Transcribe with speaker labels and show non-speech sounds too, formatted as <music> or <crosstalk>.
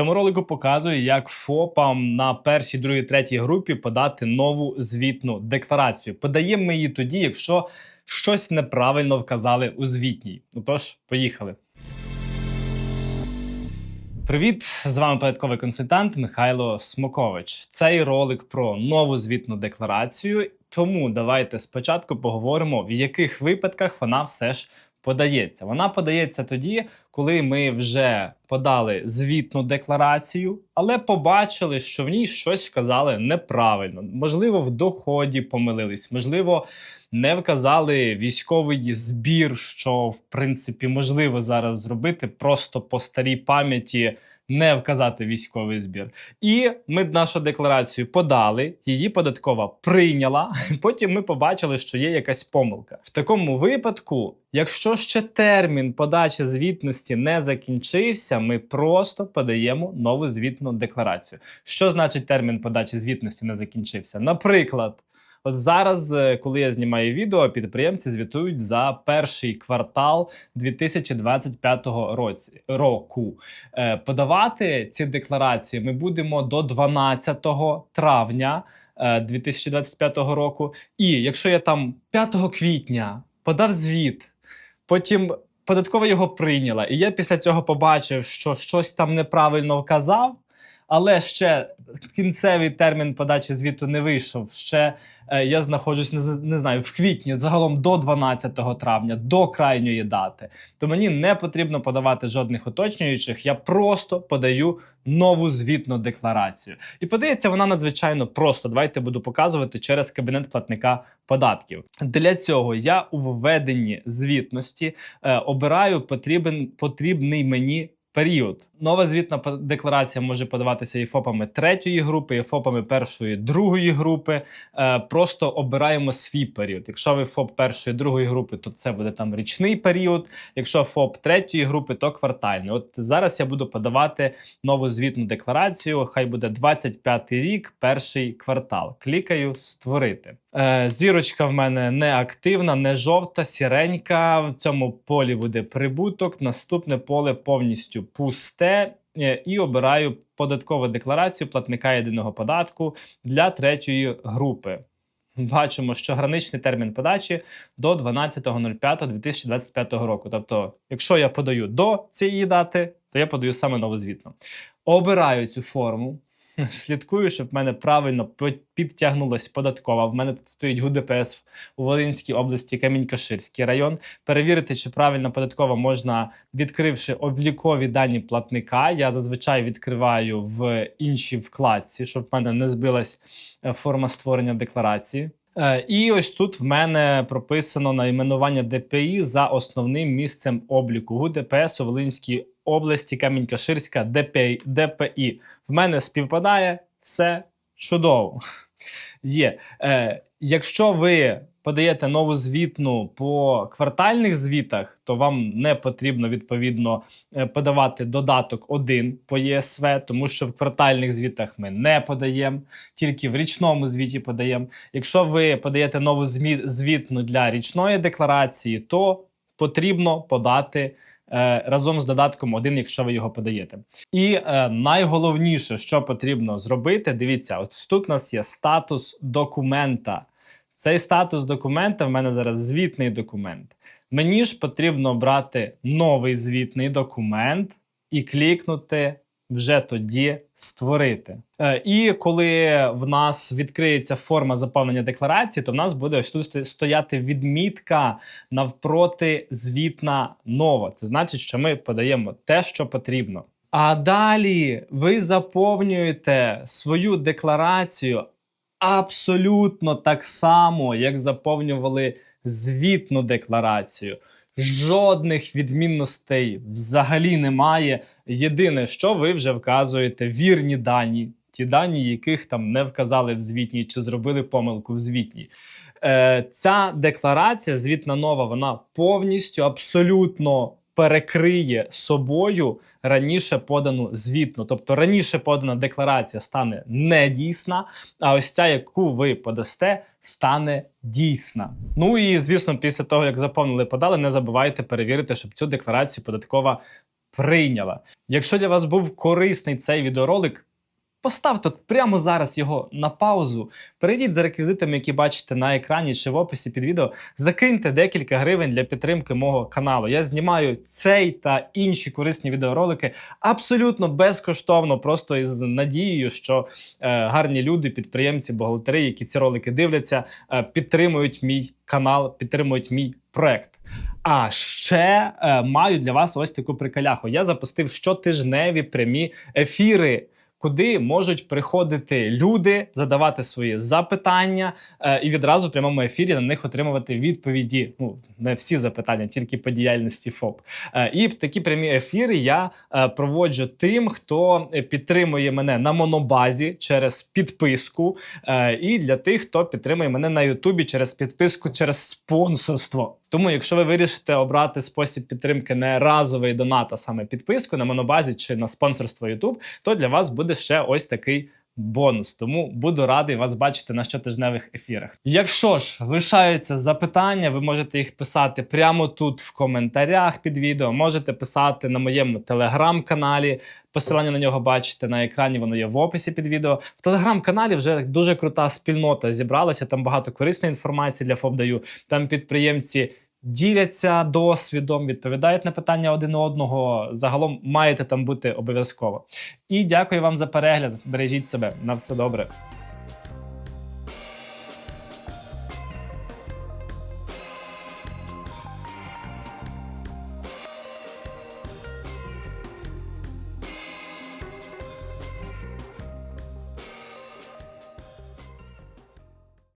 Speaker 1: цьому ролику показую, як ФОПам на першій, другій, третій групі подати нову звітну декларацію. Подаємо ми її тоді, якщо щось неправильно вказали у звітній. Отож, поїхали. Привіт, з вами податковий консультант Михайло Смокович. Цей ролик про нову звітну декларацію. Тому давайте спочатку поговоримо, в яких випадках вона все ж подається. Вона подається тоді, коли ми вже подали звітну декларацію, але побачили, що в ній щось вказали неправильно. Можливо, в доході помилились, можливо, не вказали військовий збір, що в принципі можливо зараз зробити просто по старій пам'яті. Не вказати військовий збір, і ми нашу декларацію подали. Її податкова прийняла. <laughs> Потім ми побачили, що є якась помилка. В такому випадку, якщо ще термін подачі звітності не закінчився, ми просто подаємо нову звітну декларацію. Що значить термін подачі звітності не закінчився? Наприклад. От зараз, е, коли я знімаю відео, підприємці звітують за перший квартал 2025 році, року. Е, подавати ці декларації ми будемо до 12 травня е, 2025 року. І якщо я там 5 квітня подав звіт, потім податкова його прийняла, і я після цього побачив, що щось там неправильно вказав. Але ще кінцевий термін подачі звіту не вийшов. Ще е, я знаходжусь не, не знаю в квітні, загалом до 12 травня, до крайньої дати. То мені не потрібно подавати жодних уточнюючих. Я просто подаю нову звітну декларацію. І подається вона надзвичайно просто. Давайте буду показувати через кабінет платника податків. Для цього я у введенні звітності е, обираю потрібен потрібний мені. Період нова звітна декларація може подаватися і ФОПами третьої групи, і ФОПами першої другої групи. Е, просто обираємо свій період. Якщо ви ФОП першої другої групи, то це буде там річний період. Якщо ФОП третьої групи, то квартальний. От зараз я буду подавати нову звітну декларацію. Хай буде 25 рік, перший квартал. Клікаю створити. Е, зірочка в мене не активна, не жовта, сіренька. В цьому полі буде прибуток. Наступне поле повністю пусте. Е, І обираю податкову декларацію платника єдиного податку для третьої групи. Бачимо, що граничний термін подачі до 12.05.2025 року. Тобто, якщо я подаю до цієї дати, то я подаю саме нову звітну. Обираю цю форму. <laughs> Слідкую, щоб в мене правильно підтягнулась податкова. В мене тут стоїть ГУДПС у Волинській області, Камінь-Каширський район. Перевірити, чи правильно податкова можна, відкривши облікові дані платника. Я зазвичай відкриваю в іншій вкладці, щоб в мене не збилась е, форма створення декларації. Е, І ось тут в мене прописано найменування ДПІ за основним місцем обліку ГУДПС у Волинській області, Камінь-Каширська, ДПІ, ДПІ. В мене співпадає все чудово. <laughs> Є. Е, якщо ви подаєте нову звітну по квартальних звітах, то вам не потрібно відповідно е, подавати додаток 1 по ЄСВ, тому що в квартальних звітах ми не подаємо, тільки в річному звіті подаємо. Якщо ви подаєте нову звітну для річної декларації, то потрібно подати е, разом з додатком 1, якщо ви його подаєте. І е, найголовніше, що потрібно зробити, дивіться, ось тут у нас є статус документа. Цей статус документа в мене зараз звітний документ. Мені ж потрібно брати новий звітний документ і клікнути вже тоді створити. Е, і коли в нас відкриється форма заповнення декларації, то в нас буде ось тут стояти відмітка навпроти звітна нова. Це значить, що ми подаємо те, що потрібно. А далі ви заповнюєте свою декларацію абсолютно так само, як заповнювали звітну декларацію. Жодних відмінностей взагалі немає. Єдине, що ви вже вказуєте вірні дані, ті дані, яких там не вказали в звітній чи зробили помилку в звітній. Е, ця декларація, звітна нова, вона повністю абсолютно перекриє собою раніше подану звітну. Тобто раніше подана декларація стане недійсна, а ось ця, яку ви подасте, стане дійсна. Ну і звісно, після того, як заповнили, подали, не забувайте перевірити, щоб цю декларацію податкова прийняла. Якщо для вас був корисний цей відеоролик, поставте прямо зараз його на паузу. Перейдіть за реквізитами, які бачите на екрані чи в описі під відео. Закиньте декілька гривень для підтримки мого каналу. Я знімаю цей та інші корисні відеоролики абсолютно безкоштовно, просто із надією, що е, гарні люди, підприємці, бухгалтери, які ці ролики дивляться, е, підтримують мій канал, підтримують мій проект. А ще е, маю для вас ось таку приколяху. Я запустив щотижневі прямі ефіри. Куди можуть приходити люди, задавати свої запитання е, і відразу в прямому ефірі на них отримувати відповіді. Ну не всі запитання, тільки по діяльності ФОП. Е, і такі прямі ефіри я е, проводжу тим, хто підтримує мене на монобазі через підписку, е, і для тих, хто підтримує мене на Ютубі через підписку, через спонсорство. Тому, якщо ви вирішите обрати спосіб підтримки не разовий донат, а саме підписку на монобазі чи на спонсорство YouTube, то для вас буде ще ось такий. Бонус, тому буду радий вас бачити на щотижневих ефірах. Якщо ж лишаються запитання, ви можете їх писати прямо тут в коментарях під відео. Можете писати на моєму телеграм-каналі. Посилання на нього бачите на екрані, воно є в описі під відео. В телеграм-каналі вже дуже крута спільнота зібралася. Там багато корисної інформації для ФОП даю. Там підприємці діляться досвідом, відповідають на питання один одного. Загалом маєте там бути обов'язково. І дякую вам за перегляд. Бережіть себе на все добре.